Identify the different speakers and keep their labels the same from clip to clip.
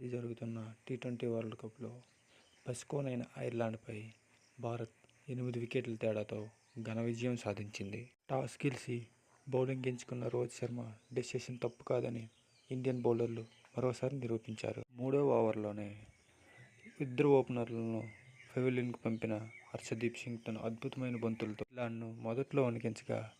Speaker 1: అది జరుగుతున్న T twenty world కప్లో పసికోనైన ఐర్లాండ్పై భారత్ ఎనిమిది వికెట్ల తేడాతో ఘన విజయం సాధించింది. టాస్ గెలిచి బౌలింగ్ ఎంచుకున్న రోహిత్ శర్మ డెసిషన్ తప్పు కాదని ఇండియన్ బౌలర్లు మరోసారి నిరూపించారు. మూడో ఓవర్లోనే ఇద్దరు ఓపెనర్లను పెవిలియన్కు పంపిన హర్షదీప్ సింగ్ తన అద్భుతమైన బంతులతో ఐర్లాండ్ను మొదట్లో వణికించగా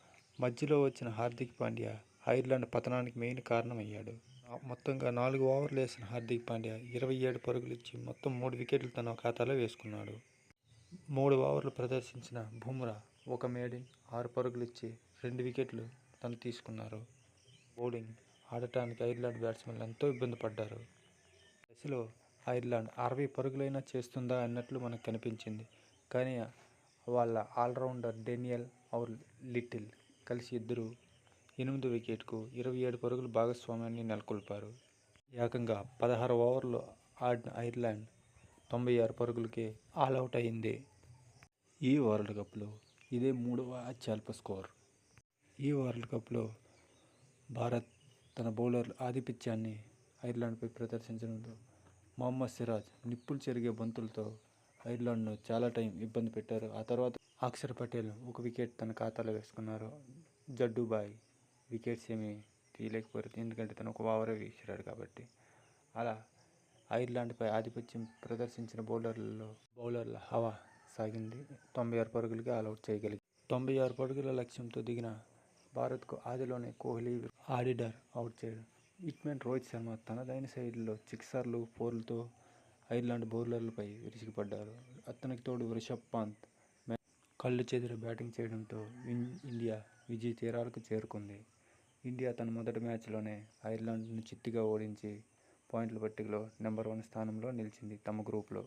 Speaker 1: మధ్యలో వచ్చిన హార్దిక్ పాండ్యా ఐర్లాండ్ పతనానికి మెయిన్ కారణమయ్యాడు. మొత్తంగా నాలుగు ఓవర్లు వేసిన హార్దిక్ పాండ్యా ఇరవై ఏడు పరుగులు ఇచ్చి మొత్తం మూడు వికెట్లు తన ఖాతాలో వేసుకున్నాడు. మూడు ఓవర్లు ప్రదర్శించిన బుమ్రా ఒక మేడిన్ ఆరు పరుగులు ఇచ్చి రెండు వికెట్లు తను తీసుకున్నారు. బౌలింగ్ ఆడటానికి ఐర్లాండ్ బ్యాట్స్మెన్లు ఎంతో ఇబ్బంది పడ్డారు. దశలో ఐర్లాండ్ అరవై పరుగులైనా చేస్తుందా అన్నట్లు మనకు కనిపించింది. కానీ వాళ్ళ ఆల్రౌండర్ డేనియల్ ఔర్ లిటిల్ కలిసి ఇద్దరు ఎనిమిది వికెట్కు ఇరవై ఏడు పరుగుల భాగస్వామ్యాన్ని నెలకొల్పారు. ఏకంగా పదహారు ఓవర్లు ఆడిన ఐర్లాండ్ తొంభై ఆరు పరుగులకే ఆల్అవుట్ అయింది. ఈ వరల్డ్ కప్లో ఇదే మూడవ అత్యల్ప స్కోర్. ఈ వరల్డ్ కప్లో భారత్ తన బౌలర్ ఆధిపత్యాన్ని ఐర్లాండ్పై ప్రదర్శించడంతో మొహమ్మద్ సిరాజ్ నిప్పులు చెరిగే బంతులతో ఐర్లాండ్ను చాలా టైం ఇబ్బంది పెట్టారు. ఆ తర్వాత అక్షర్ పటేల్ ఒక వికెట్ తన ఖాతాలో వేసుకున్నారు. జడ్డుబాయ్ వికెట్స్ ఏమీ తీయలేకపోయారు. ఎందుకంటే తను ఒక ఓవరే వీసాడు కాబట్టి. అలా ఐర్లాండ్పై ఆధిపత్యం ప్రదర్శించిన బౌలర్లలో బౌలర్ల హవా సాగింది. తొంభై ఆరు పరుగులకి ఆల్అవుట్ చేయగలిగి తొంభై ఆరు పరుగుల లక్ష్యంతో దిగిన భారత్కు ఆదిలోనే కోహ్లీ ఆడిడర్ అవుట్ చేయడం. ఇట్మెన్ రోహిత్ శర్మ తనదైన శైలిలో సిక్సర్లు ఫోర్లతో ఐర్లాండ్ బౌలర్లపై విరుచుకుపడ్డారు అతనికి తోడు రిషబ్ పంత్ కళ్ళు చెదిరి బ్యాటింగ్ చేయడంతో ఇండియా విజయ తీరాలకు చేరుకుంది. ఇండియా తన మొదటి మ్యాచ్లోనే ఐర్లాండ్ను చిత్తుగా ఓడించి పాయింట్ల పట్టికలో నెంబర్ వన్ స్థానంలో నిలిచింది తమ గ్రూప్లో.